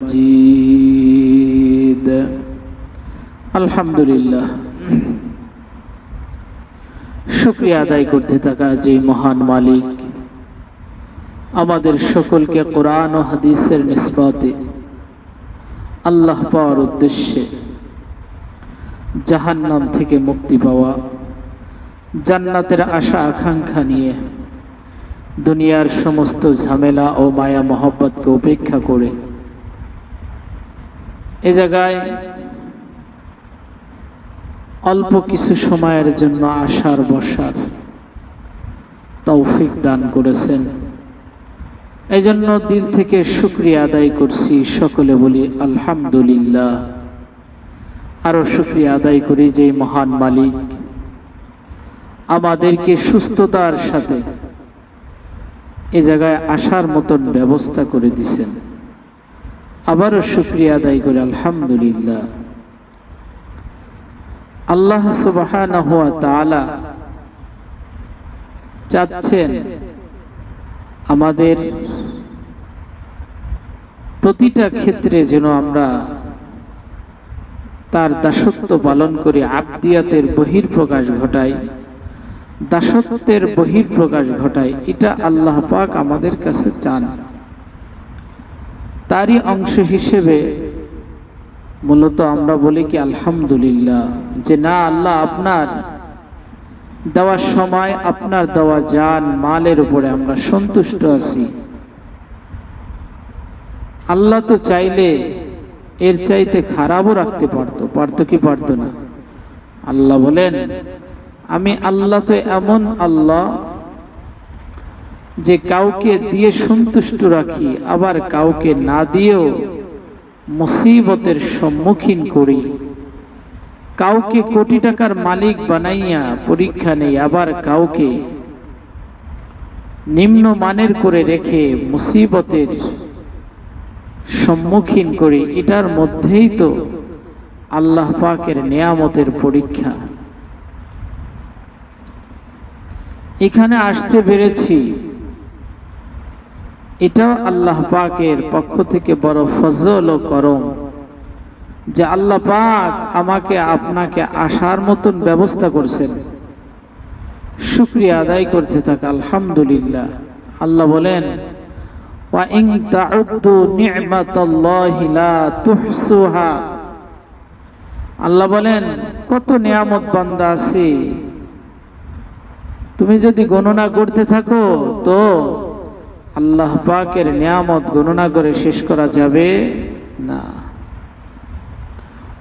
مجيد আলহামদুলিল্লাহ শুক্রিয়া আদায় করতে থাকা যে মহান মালিক আমাদের সকলকে কোরআন ও হাদিসের নিসবতে আল্লাহ পাওয়ার উদ্দেশ্যে জাহান্নাম থেকে মুক্তি পাওয়া জান্নাতের আশা আকাঙ্ক্ষা নিয়ে দুনিয়ার সমস্ত ঝামেলা ও মায়া মহব্বতকে উপেক্ষা করে এ জায়গায় অল্প কিছু সময়ের জন্য আসার বসার তৌফিক দান করেছেন। এই জন্য দিল থেকে শুক্রিয়া আদায় করছি। সকলে বলি আলহামদুলিল্লাহ। আরও শুক্রিয়া আদায় করি যে মহান মালিক আমাদেরকে সুস্থতার সাথে এ জায়গায় আসার মতন ব্যবস্থা করে দিছেন। আবারও শুক্রিয়া আদায় করে, আলহামদুলিল্লাহ। আল্লাহ তাআলা চাচ্ছেন আমাদের প্রতিটা ক্ষেত্রে যেন আমরা তার দাসত্ব পালন করে, আবদিয়াতের বহির প্রকাশ ঘটাই, দাসত্বের বহির প্রকাশ ঘটাই, এটা আল্লাহ পাক আমাদের কাছে চান। তারই অংশ হিসেবে মূলত আমরা বলি কি আলহামদুলিল্লাহ, যে না, আল্লাহ আপনার দেওয়ার সময়, আপনার দেওয়া যান, মালের উপরে আমরা সন্তুষ্ট আছি। আল্লাহ তো চাইলে এর চাইতে খারাপও রাখতে পারতো পারতো কি পারতো না। আল্লাহ বলেন, আমি আল্লাহ তো এমন আল্লাহ যে কাউকে দিয়ে সন্তুষ্ট রাখি, আবার কাউকে না দিয়েও মুসিবতের সম্মুখীন করি। কাউকে কোটি টাকার মালিক বানাইয়া পরীক্ষা নেই, আবার কাউকে নিম্ন মানের করে রেখে মুসিবতের সম্মুখীন করি। এটার মধ্যেই তো আল্লাহ পাকের নিয়ামতের পরীক্ষা। এখানে আসতে পেরেছি এটাও আল্লাহ পাকের পক্ষ থেকে বড় ফজল ও করম যে আল্লাহ পাক আমাকে, আপনাকে আসার মতন ব্যবস্থা করছেন। শুক্রিয়া আদায় করতে থাকে, আলহামদুলিল্লাহ। আল্লাহ বলেন আল্লাহ বলেন, কত নিয়ামত বান্দা আছে। তুমি যদি গণনা করতে থাকো, তো আল্লাহ পাকের নিয়ামত গণনা করে শেষ করা যাবে না।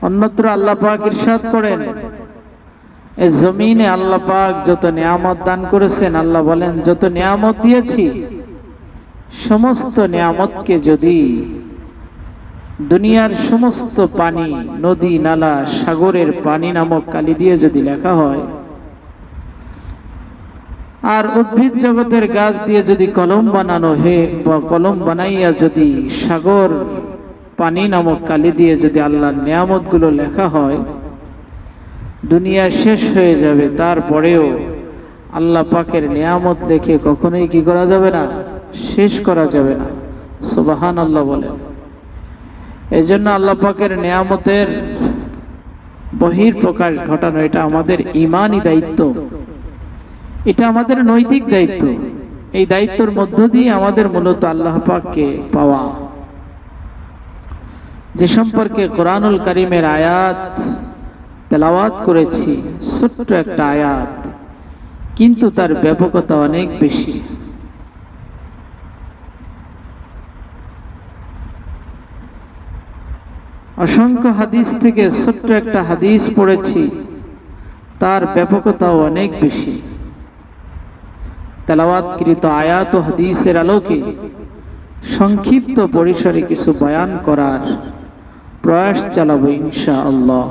অন্যত্র আল্লাহ পাক ইরশাদ করেন এই জমিনে আল্লাহ পাক যত নিয়ামত দান করেছেন, আল্লাহ বলেন, যত নিয়ামত দিয়েছি, সমস্ত নিয়ামতকে যদি দুনিয়ার সমস্ত পানি, নদী, নালা, সাগরের পানি নামক কালি দিয়ে যদি লেখা হয় আর উদ্ভিদ জগতের গাছ দিয়ে যদি কলম বানানো, হে বা কলম বানাইয়া যদি সাগর, পানি নামক কালি দিয়ে যদি আল্লাহর নিয়ামতগুলো লেখা হয়, দুনিয়া শেষ হয়ে যাবে। তারপরেও আল্লাহ পাকের নিয়ামত লেখে কখনোই কি করা যাবে না? শেষ করা যাবে না। সুবাহান আল্লাহ বলেন। এই জন্য আল্লাহ পাকের নিয়ামতের বহির প্রকাশ ঘটানো এটা আমাদের ইমানই দায়িত্ব। এটা আমাদের নৈতিক দায়িত্ব। এই দায়িত্বের মধ্য দিয়ে আমাদের মূলত আল্লাহ পাককে পাওয়া। যে সম্পর্কে কোরআনুল করিমের আয়াত তেলাওয়াত করেছি, ছোট্ট একটা আয়াত, কিন্তু তার ব্যাপকতা অনেক বেশি। অসংখ্য হাদিস থেকে ছোট্ট একটা হাদিস পড়েছি, তার ব্যাপকতাও অনেক বেশি। তেলাওয়াতকৃত আয়াত ও হাদিসের আলোকে সংক্ষিপ্ত পরিসরে কিছু বয়ান করার প্রয়াস চালাব ইনশা আল্লাহ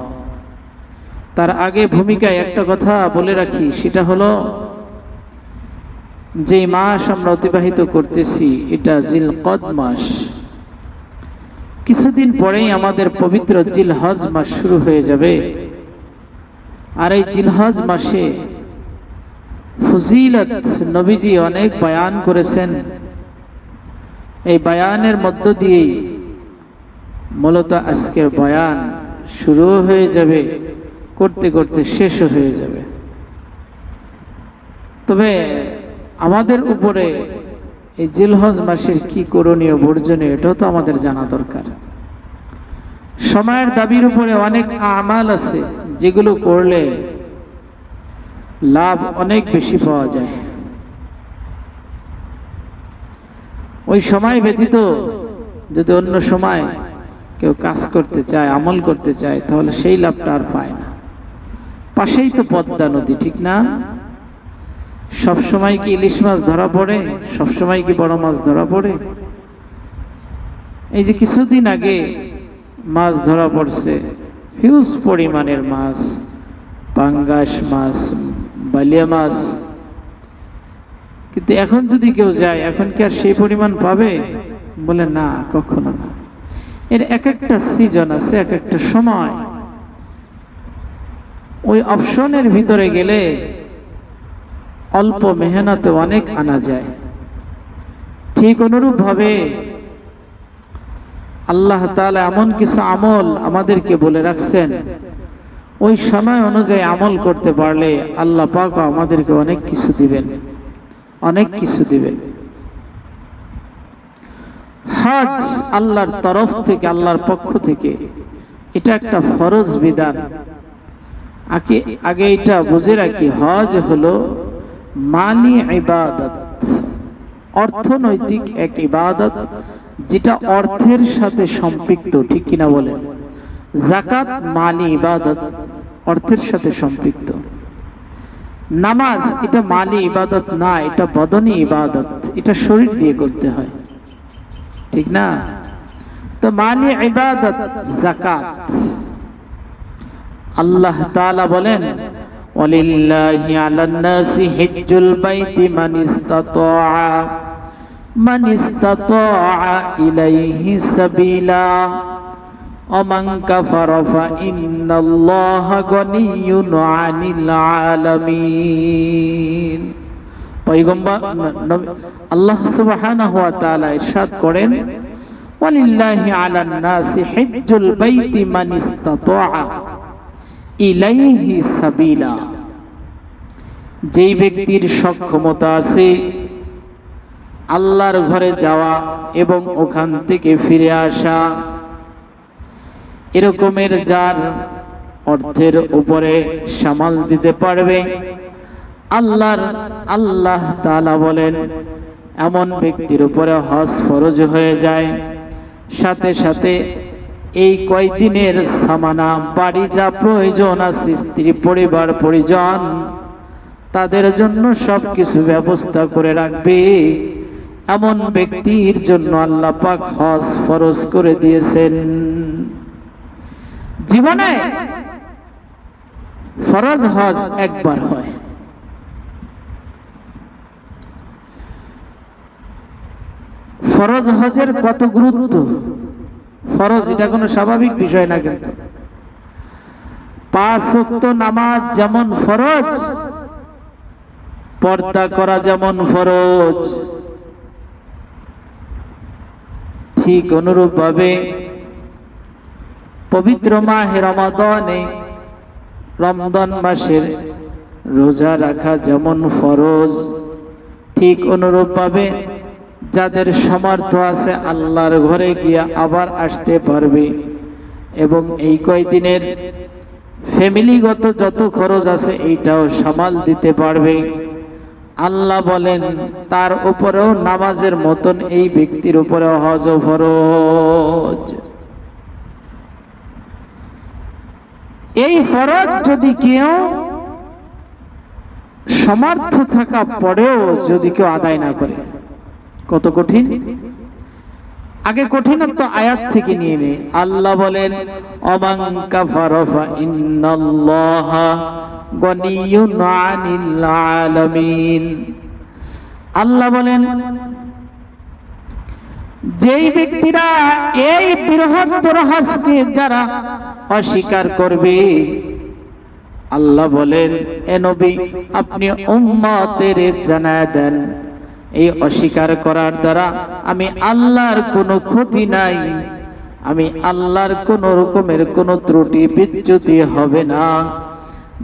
তার আগে ভূমিকায় একটা কথা বলে রাখি, সেটা হলো যে মাস আমরা অতিবাহিত করতেছি, এটা জিল কদ মাস। কিছুদিন পরেই আমাদের পবিত্র জিলহজ মাস শুরু হয়ে যাবে। আর এই জিলহজ মাসে ফজিলত নবীজি অনেক বয়ান করেছেন। এই বয়ানের মধ্য দিয়েই মূলত আজকের বয়ান শুরু হয়ে যাবে, করতে করতে শেষও হয়ে যাবে। তবে আমাদের উপরে এই জিলহজ মাসের কি করণীয় বর্জনীয় এটাও তো আমাদের জানা দরকার। সময়ের দাবির উপরে অনেক আমাল আছে, যেগুলো করলে লাভ অনেক বেশি পাওয়া যায়। ওই সময় ব্যতীত যদি অন্য সময় কেউ কাজ করতে চায়, আমল করতে চায়, তাহলে সেই লাভটা আর পায় না। পাশেই তো পদ্মা নদী, ঠিক না? সব সময় কি ইলিশ মাছ ধরা পড়ে? সব সময় কি বড় মাছ ধরা পড়ে? এই যে কিছুদিন আগে মাছ ধরা পড়ছে হিউজ পরিমাণের মাছ, পাঙ্গাস মাছ বালিয়া মাছ। কিন্তু এখন যদি কেউ যায়, এখন কি আর সেই পরিমাণ পাবে? বলে, না, কখনো না। এর এক একটা সিজন আছে, এক একটা সময়। ওই অপশনের ভিতরে গেলে অল্প মেহনতে অনেক আনা যায়। ঠিক অনুরূপ ভাবে আল্লাহ তাআলা এমন কিছু আমল আমাদেরকে বলে রাখছেন। ওই সময় অনুযায়ী আমল করতে পারলে আল্লাহ পাক আমাদেরকে অনেক কিছু দিবেন। অনেক কিছু দিবেন। হজ আল্লাহর তরফ থেকে, আল্লাহর পক্ষ থেকে, এটা একটা ফরজ বিধান। আগে আগে এটা বুঝে রাখি, হজ হলো মানি ইবাদত। অর্থনৈতিক এক ইবাদত যেটা অর্থের সাথে সম্পৃক্ত, ঠিক কিনা বলেন? জাকাত মালি ইবাদত। অর্থের সাথে সম্পৃক্ত। নামাজ, এটা মালি ইবাদত না, এটা বদনী ইবাদত, এটা শরীর দিয়ে করতে হয়। ঠিক না? তো মালি ইবাদত জাকাত আল্লাহ তাআলা বলেন, ওয়ালিল্লাহি আলান নাসি হিজ্জুল বাইতি মান ইসতাতাআ মান ইসতাতাআ ইলাইহি সাবিলা। ومن كفر فإن الله غني عن العالمين পয়গম্বর নবী- আল্লাহ সুবহানাহু ওয়া তাআলা ইরশাদ করেন ওয়ালিল্লাহি আলান নাসি হিজ্জুল বাইতি মান ইসতাতাআ ইলাইহি সাবিলা যেই ব্যক্তির সক্ষমতা আছে আল্লাহর ঘরে যাওয়া এবং ওখান থেকে ফিরে আসা এরকমের যার অর্থের উপরে সামাল দিতে পারবে। আল্লাহর আল্লাহ তালা বলেন, এমন ব্যক্তির উপরে হজ ফরজ হয়ে যায়। সাথে সাথে এই কয়দিনের সামানা, বাড়ি যা প্রয়োজন আছে, স্ত্রী, পরিবার, পরিজন, তাদের জন্য সবকিছু ব্যবস্থা করে রাখবে। এমন ব্যক্তির জন্য আল্লাহ পাক হজ ফরজ করে দিয়েছেন। জীবনে ফরজ হজ একবার হয়। ফরজ হজের কত গুরুত্ব? ফরজ এটা কোনো স্বাভাবিক বিষয় না কিন্তু। পাঁচ ওয়াক্ত নামাজ যেমন ফরজ, পর্দা করা যেমন ফরজ। ঠিক অনুরূপ ভাবে পবিত্র মাহে রমাদনে রমজান মাসের রোজা রাখা যেমন ফরজ, ঠিক অনুরূপ ভাবে যাদের সমর্থ আছে আল্লাহর ঘরে গিয়া আবার আসতে পারবে। এবং এই কয়দিনের ফ্যামিলিগত যত খরচ আছে এইটাও সামাল দিতে পারবে। আল্লাহ বলেন, তার উপরেও নামাজের মতন এই ব্যক্তির উপরে হজ ফরজ। এই ফরজ যদি কেউ সমর্থ থাকা পরেও যদি কেউ আদায় না করে, কত কঠিন? আগে কঠিনত্ব আয়াত থেকে নিয়ে নে। আল্লাহ বলেন অমাং কাফারফা ইন্নাল্লাহা গনিয়ুন আনিল আলামিন। আল্লাহ বলেন যেই ব্যক্তিরা এই বৃহত্তর হজকে যারা অস্বীকার করবে, আল্লাহ বলেন, এ নবী, আপনি উম্মতের জানায় দেন। এই অস্বীকার করার দ্বারা আমি আল্লাহর কোনো ক্ষতি নাই। আমি আল্লাহর কোন রকমের কোন ত্রুটি, বিচ্যুতি হবে না।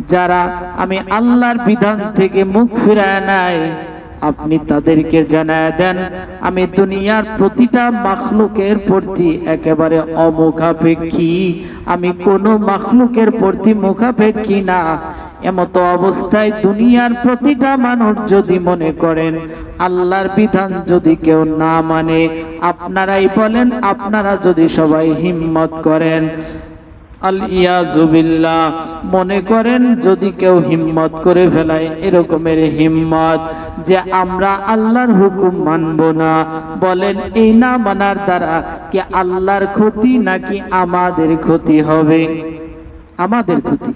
যারা আমি আল্লাহর বিধান থেকে মুখ ফিরায় নাই আপনি তাদেরকে জানায় দেন, আমি দুনিয়ার প্রতিটা মাখলুকের প্রতি একেবারে অমুখাপেক্ষী। আমি কোনো মাখলুকের প্রতি মুখাপেক্ষী না। এমতো অবস্থায় দুনিয়ার প্রতিটা মানুষ যদি মনে করেন, আল্লাহর বিধান যদি কেউ না মানে আপনারাই বলেন, আপনারা যদি সবাই হিম্মত করেন। মনে করেন যদি কেউ হিম্মত করে ফেলায় এরকমের হিম্মত যে আমরা আল্লাহর হুকুম মানব না। বলেন, এই না মানার দ্বারা কি আল্লাহর ক্ষতি নাকি আমাদের ক্ষতি হবে? আমাদের ক্ষতি।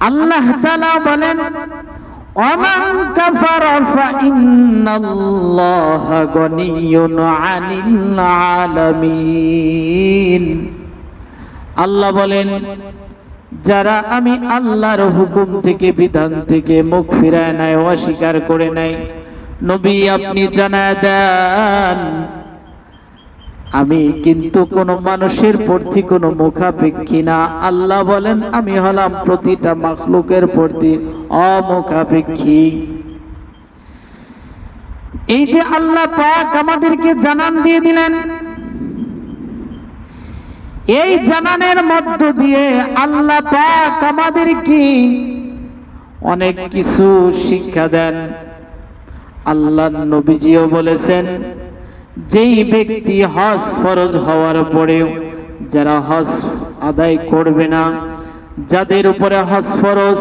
আল্লাহ তাআলা বলেন ومن كفر فإن الله غني عن العالمين আল্লাহ বলেন যারা আমি আল্লাহর হুকুম থেকে বিধান থেকে মুখ ফিরায় নাই অস্বীকার করে নাই নবী আপনি জানায় দেন আমি কিন্তু কোন মানুষের প্রতি কোনো মুখাপেক্ষী না। আল্লাহ বলেন, আমি হলাম প্রতিটা মাখলুকের প্রতি অমুখাপেক্ষী। এই যে আল্লাহ পাক আমাদেরকে জানান দিয়ে দিলেন, এই জানানের মধ্য দিয়ে আল্লাহ পাক আমাদেরকে অনেক কিছু শিক্ষা দেন। আল্লাহ নবীজিও বলেছেন যেই ব্যক্তি হজ ফরজ হওয়ার পরেও যারা হজ আদায় করবে না, যাদের উপরে হজ ফরজ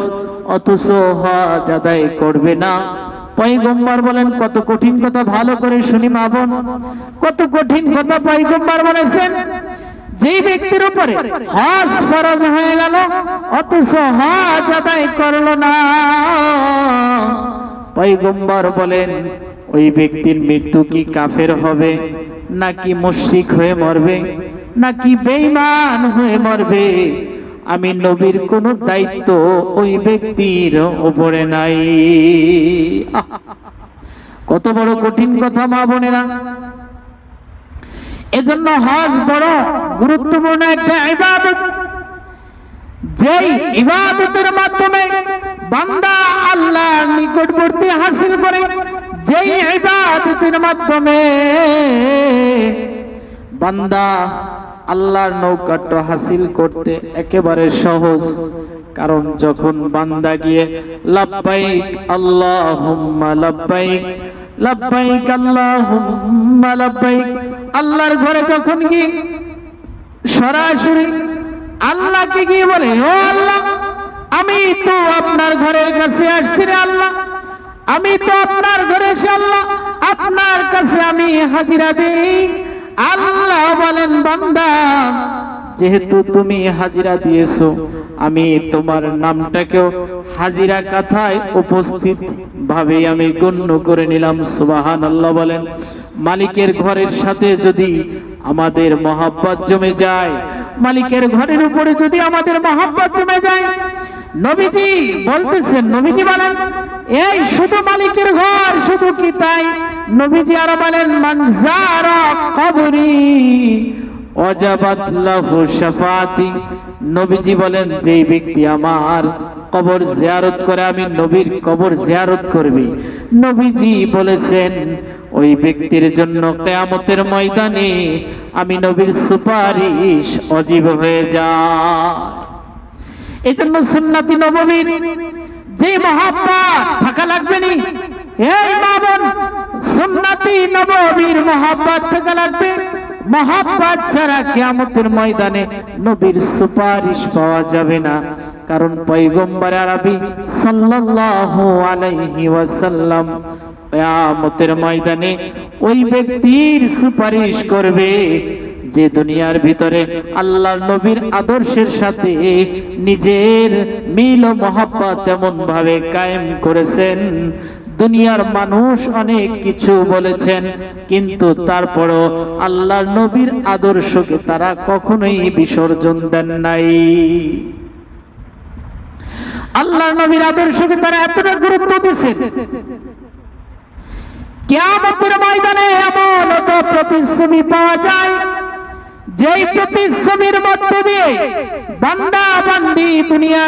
অথচ হজ আদায় করবে না, পয়গম্বর বলেন, কত কঠিন কথা, ভালো করে শুনি মা বোন। কত কঠিন কথা পয়গম্বর বলেছেন। যেই ব্যক্তির উপরে হজ ফরজ হয়ে গেল, অথচ হজ আদায় করল না। পয়গম্বর বলেন ওই ব্যক্তির মৃত্যু কি কাফের হবে? নাকি মুশরিক হয়ে মরবে? নাকি বেঈমান হয়ে মরবে? আমি নবীর কোন দায়িত্ব ওই ব্যক্তির উপরে নাই। কত বড় কঠিন কথা, মা বোনেরা। এজন্য হজ বড় গুরুত্বপূর্ণ একটা ইবাদত। যেই ইবাদতের মাধ্যমে বান্দা আল্লাহর নিকটবর্তী হাসিল করে যেই ইবাদতের মাধ্যমে বান্দা আল্লাহর নৌকাট্য হাসিল করতে একেবারে সহজ। কারণ যখন বান্দা গিয়ে লাব্বাইক আল্লাহুম্মা লাব্বাইক লাব্বাইক আল্লাহুম্মা লাব্বাইক আল্লাহর ঘরে যখন গিয়ে সরাসরি আল্লাহকে গিয়ে বলে ও আল্লাহ আমি তো আপনার ঘরের কাছে আসছি রে আল্লাহ। আমি তো আপনার ঘরে আল্লাহ, আপনার কাছে আমি হাজিরা দেই। আল্লাহ বলেন, বান্দা, যেহেতু তুমি হাজিরা দিয়েছ, আমি তোমার নামটাকেও হাজিরা কথায় উপস্থিত ভাবে আমি গণ্য করে নিলাম সুবাহান আল্লাহ বলেন। মালিকের ঘরের সাথে যদি আমাদের মহাব্বত জমে যায়, মালিকের ঘরের উপরে যদি আমাদের মহাব্বত জমে যায়, নবীজি বলতেছেন, নবীজি বলেন এই শুধু মালিকের ঘর, শুধু কি তাই? নবীজি আরও বলেন মানজারা কবরি শাফাতি। নবীজি বলেন ব্যক্তি আমার কবর জিয়ারত করে, আমি নবীর কবর জিয়ারত করবি। নবীজি বলেছেন, ওই ব্যক্তির জন্য কেয়ামতের ময়দানে আমি নবীর সুপারিশ অজীব হয়ে যা। এই জন্য সুন্নাতি নবমীর যে মহাব্বত থাকা লাগবে নি? এই মা বোন, সুন্নাতি নবমীর মহাব্বত থাকা লাগবে। মহাব্বত ছাড়া কিয়ামতের ময়দানে নবীর সুপারিশ পাওয়া যাবে না। কারণ পয়গম্বর আরবি সাল্লাল্লাহু আলাইহি ওয়াসাল্লাম কিয়ামতের ময়দানে ওই ব্যক্তির সুপারিশ করবে। যে দুনিয়ার ভিতরে আল্লাহর নবীর আদর্শের সাথে নিজের মিল ও মহাব্বত তেমন ভাবে কায়েম করেছেন। দুনিয়ার মানুষ অনেক কিছু বলেছেন, কিন্তু তারপরও আল্লাহর নবীর আদর্শকে তারা কখনোই বিসর্জন দেন নাই। আল্লাহর নবীর আদর্শকে তারা এতটা গুরুত্ব দিয়েছেন। কিয়ামতের ময়দানে এমন অত প্রতিশ্রুতি পাওয়া যায় যেই প্রতিশ্রুতির মধ্য দিয়ে বান্দা বান্দি দুনিয়া